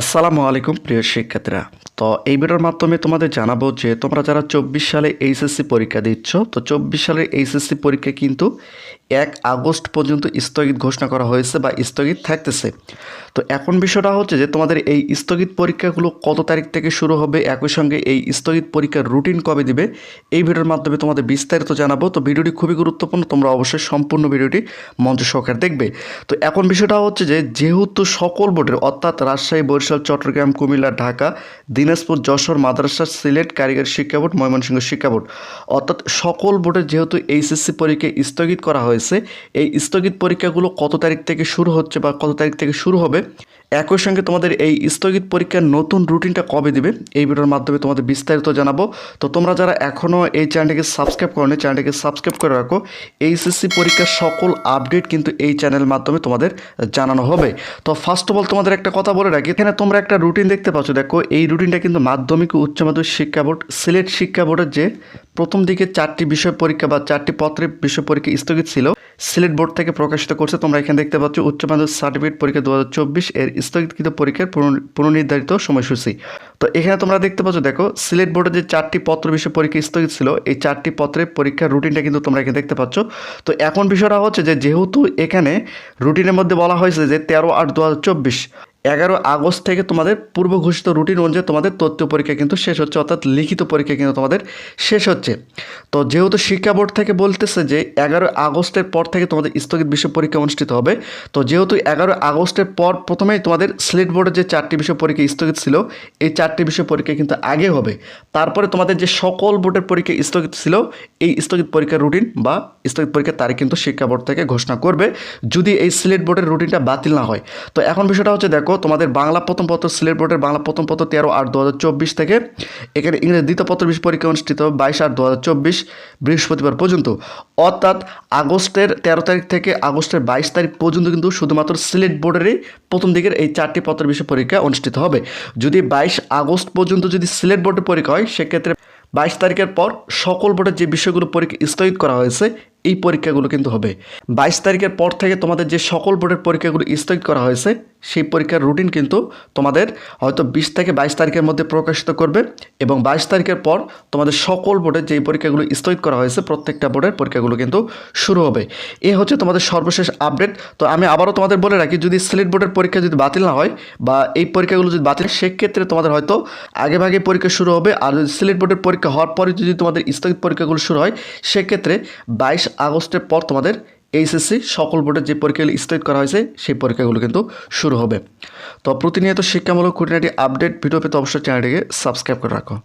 আসসালামু আলাইকুম, প্রিয় শিক্ষার্থীরা। তো এই ভিডিওর মাধ্যমে তোমাদের জানাব যে তোমরা যারা চব্বিশ সালে এইচএসসি পরীক্ষা দিচ্ছ, তো চব্বিশ সালের এইচএসসি পরীক্ষা কিন্তু এক আগস্ট পর্যন্ত স্থগিত ঘোষণা করা হয়েছে বা স্থগিত থাকতেছে। তো এখন বিষয়টা হচ্ছে যে তোমাদের এই স্থগিত পরীক্ষাগুলো কত তারিখ থেকে শুরু হবে, একই সঙ্গে এই স্থগিত পরীক্ষার রুটিন কবে দিবে, এই ভিডিওর মাধ্যমে তোমাদের বিস্তারিত জানাব। তো ভিডিওটি খুবই গুরুত্বপূর্ণ, তোমরা অবশ্যই সম্পূর্ণ ভিডিওটি মঞ্চ সহকারে দেখবে। তো এখন বিষয়টা হচ্ছে যে যেহেতু সকল বোর্ডের, অর্থাৎ রাজশাহী বরিশাল, চট্টগ্রাম, কুমিল্লা, ঢাকা, দিনাজপুর, যশোর, মাদ্রাসা, সিলেট, কারিগরি শিক্ষা বোর্ড, ময়মনসিংহ শিক্ষা বোর্ড। অর্থাৎ সকল বোর্ডে যেহেতু এইচএসসি পরীক্ষা স্থগিত করা হয়েছে, এই স্থগিত পরীক্ষাগুলো কত তারিখ থেকে শুরু হচ্ছে বা কত তারিখ থেকে শুরু হবে একই সঙ্গে তোমাদের এই স্থগিত পরীক্ষার নতুন রুটিনটা কবে দিবে, এই ভিডিওর মাধ্যমে তোমাদের বিস্তারিত জানাব। তো তোমরা যারা এখনও এই চ্যানেলটিকে সাবস্ক্রাইব করনি, চ্যানেলটিকে সাবস্ক্রাইব করে রাখো। এইচএসসি পরীক্ষার সকল আপডেট কিন্তু এই চ্যানেলের মাধ্যমে তোমাদের জানানো হবে। তো ফার্স্ট অফ অল তোমাদের একটা কথা বলে রাখি, এখানে তোমরা একটা রুটিন দেখতে পাচ্ছ। দেখো, এই রুটিনটা কিন্তু মাধ্যমিক ও উচ্চ মাধ্যমিক শিক্ষা বোর্ড, সিলেট শিক্ষা বোর্ডের যে প্রথম দিকে চারটি বিষয় পরীক্ষা বা চারটি পত্রের বিষয় পরীক্ষা স্থগিত ছিল সিলেট বোর্ড থেকে প্রকাশিত করছে তোমরা এখানে দেখতে পাচ্ছ উচ্চ মাধ্যমিক সার্টিফিকেট পরীক্ষা দু হাজার চব্বিশ এর স্থগিতকৃত পরীক্ষার পুনঃ- পুনর্নির্ধারিত সময়সূচি। তো এখানে তোমরা দেখতে পাচ্ছ, দেখো, সিলেট বোর্ডের যে চারটি পত্র বিষয় পরীক্ষা স্থগিত ছিল, এই চারটি পত্রের পরীক্ষার রুটিনটা কিন্তু তোমরা এখানে দেখতে পাচ্ছ। তো এখন বিষয়টা হচ্ছে যে, যেহেতু এখানে রুটিনের মধ্যে বলা হয়েছে যে তেরো আট দু এগারো আগস্ট থেকে তোমাদের পূর্ব ঘোষিত রুটিন অনুযায়ী তোমাদের তথ্য পরীক্ষা কিন্তু শেষ হচ্ছে, অর্থাৎ লিখিত পরীক্ষা কিন্তু তোমাদের শেষ হচ্ছে। তো যেহেতু শিক্ষা বোর্ড থেকে বলতেছে যে এগারো আগস্টের পর থেকে তোমাদের স্থগিত বিষয় পরীক্ষা অনুষ্ঠিত হবে, তো যেহেতু এগারো আগস্টের পর প্রথমেই তোমাদের স্লেট বোর্ডের যে চারটি বিষয় পরীক্ষা স্থগিত ছিল, এই চারটি বিষয় পরীক্ষা কিন্তু আগে হবে। তারপরে তোমাদের যে সকল বোর্ডের পরীক্ষা স্থগিত ছিল, এই স্থগিত পরীক্ষার রুটিন বা স্থগিত পরীক্ষার তারিখ কিন্তু শিক্ষা বোর্ড থেকে ঘোষণা করবে, যদি এই সিলেট বোর্ডের রুটিনটা বাতিল না হয়। তো এখন বিষয়টা হচ্ছে, দেখো তোমাদের বাংলা প্রথম পত্র, সিলেট বোর্ডের বাংলা প্রথম পত্র তেরো আট দু থেকে, এখানে ইংরেজি দ্বিতীয় পত্র বিষয় পরীক্ষা অনুষ্ঠিত হবে বাইশ আট দু বৃহস্পতিবার পর্যন্ত। অর্থাৎ আগস্টের তেরো তারিখ থেকে আগস্টের বাইশ তারিখ পর্যন্ত কিন্তু শুধুমাত্র সিলেট বোর্ডেরই প্রথম দিকের এই চারটি পত্র বিষয় পরীক্ষা অনুষ্ঠিত হবে। যদি বাইশ আগস্ট পর্যন্ত যদি সিলেট বোর্ডের পরীক্ষা হয়, সেক্ষেত্রে বাইশ তারিখের পর সকল বোর্ডের যে বিষয়গুলো পরীক্ষা স্থগিত করা হয়েছে, এই পরীক্ষাগুলো কিন্তু হবে। বাইশ তারিখের পর থেকে তোমাদের যে সকল বোর্ডের পরীক্ষাগুলো স্থগিত করা হয়েছে সেই পরীক্ষার রুটিন কিন্তু তোমাদের হয়তো বিশ থেকে বাইশ তারিখের মধ্যে প্রকাশিত করবে এবং বাইশ তারিখের পর তোমাদের সকল বোর্ডের যেই পরীক্ষাগুলো স্থগিত করা হয়েছে, প্রত্যেকটা বোর্ডের পরীক্ষাগুলো কিন্তু শুরু হবে। এ হচ্ছে তোমাদের সর্বশেষ আপডেট তো আমি আবারও তোমাদের বলে রাখি, যদি সিলেট বোর্ডের পরীক্ষা যদি বাতিল না হয় বা এই পরীক্ষাগুলো যদি বাতিল সেক্ষেত্রে তোমাদের হয়তো আগে ভাগে পরীক্ষা শুরু হবে। আর যদি সিলেট বোর্ডের পরীক্ষা হওয়ার পরে যদি তোমাদের স্থগিত পরীক্ষাগুলো শুরু হয়, সেক্ষেত্রে বাইশ আগস্টের পর তোমাদের এইচএসসি সকল বোর্ডের যে পরীক্ষাগুলি স্থগিত করা হয়েছে, সেই পরীক্ষাগুলো কিন্তু শুরু হবে। তো প্রতিনিয়ত শিক্ষামূলক খুঁটিনাটি আপডেট, ভিডিও পেতে অবশ্যই চ্যানেলটিকে সাবস্ক্রাইব করে রাখো।